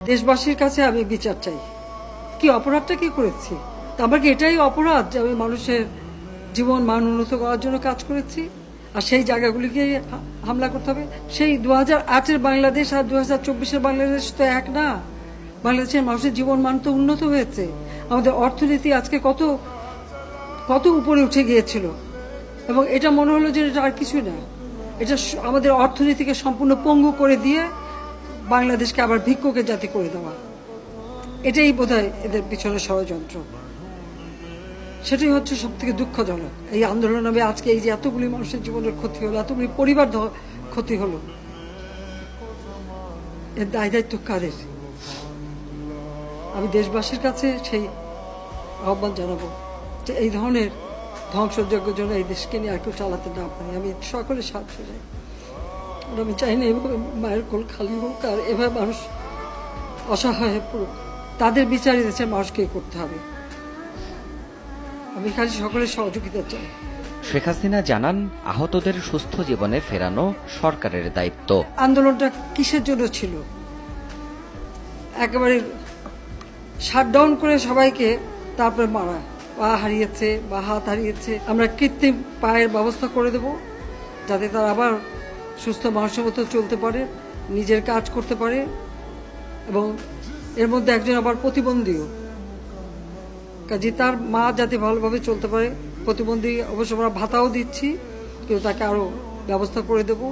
দেশবাসীর কাছে আমি বিচার চাই। কি অপরাধটা কি করেছি? আমার কি এটাই অপরাধ যে আমি মানুষের জীবন মান উন্নত করার জন্য কাজ করেছি। আর সেই জায়গাগুলিকে হামলা করতে হবে। সেই দু হাজার আটের বাংলাদেশ আর দু হাজার চব্বিশের বাংলাদেশ তো এক না। বাংলাদেশের মানুষের জীবন মান তো উন্নত হয়েছে। আমাদের অর্থনীতি আজকে কত কত উপরে উঠে গিয়েছিল। এবং এটা মনে হলো যে এটা আর কিছুই না। এটা আমাদের অর্থনীতিকে সম্পূর্ণ পঙ্গু করে দিয়ে বাংলাদেশকে আবার ভিক্ষুকের জাতি করে দেওয়া। এটাই বোধহয় এদের পিছনে ষড়যন্ত্র। সেটাই হচ্ছে সব থেকে দুঃখজনক। এই আন্দোলন আমি আজকে এই যে এতগুলি মানুষের জীবনের ক্ষতি হলো, এতগুলি পরিবার ক্ষতি হলো, এর দায় দায়িত্ব কাদের? আমি দেশবাসীর কাছে সেই আহ্বান জানাব যে এই ধরনের ধ্বংসযজ্ঞ জন্য এই দেশকে নিয়ে আর কেউ চালাতে না পারে। আমি সকলে সাহায্য চাই। আমি চাই না এভাবে মায়ের কোল খালি হোক আর এভাবে মানুষ অসহায় হয়ে পড়ুক। তাদের বিচার দেশের মানুষকে করতে হবে। আমি খালি সকলের সহযোগিতা চাই। শেখ হাসিনা জানান আহতদের সুস্থ জীবনে ফেরানো সরকারের দায়িত্ব। আন্দোলনটা কিসের জন্য ছিল? একেবারে শাটডাউন করে সবাইকে তারপরে মারা। পা হারিয়েছে বা হাত হারিয়েছে। আমরা কৃত্রিম পায়ের ব্যবস্থা করে দেব যাতে তারা আবার সুস্থ মানুষের চলতে পারে, নিজের কাজ করতে পারে, এবং এর মধ্যে একজন আবার প্রতিবন্ধীও। কাজে তার মা যাতে ভালোভাবে চলতে পারে, প্রতিবন্ধী অবশ্য আমরা ভাতাও দিচ্ছি কেউ তাকে আরও ব্যবস্থা করে দেবো।